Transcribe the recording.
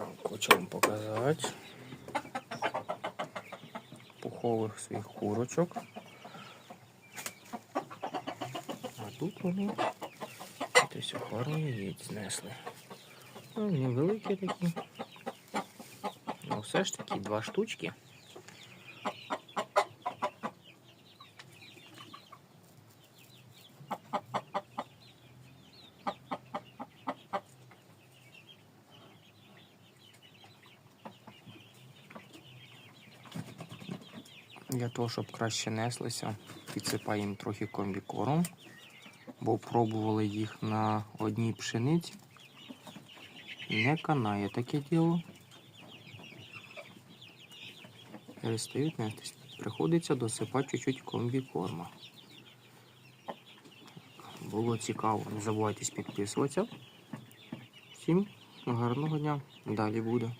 Так, хочу вам показати пухових своїх курочок. А тут вони десь пару яєць знесли. Ну, невеликі такі. Ну, все ж таки два штучки. Для того, щоб краще неслися, підсипаємо трохи комбікором, бо пробували їх на одній пшениці. Не канає таке діло. Перестають нестись. Приходиться досипати чуть-чуть комбікорма. Було цікаво, не забувайте підписуватися. Всім гарного дня. Далі буде.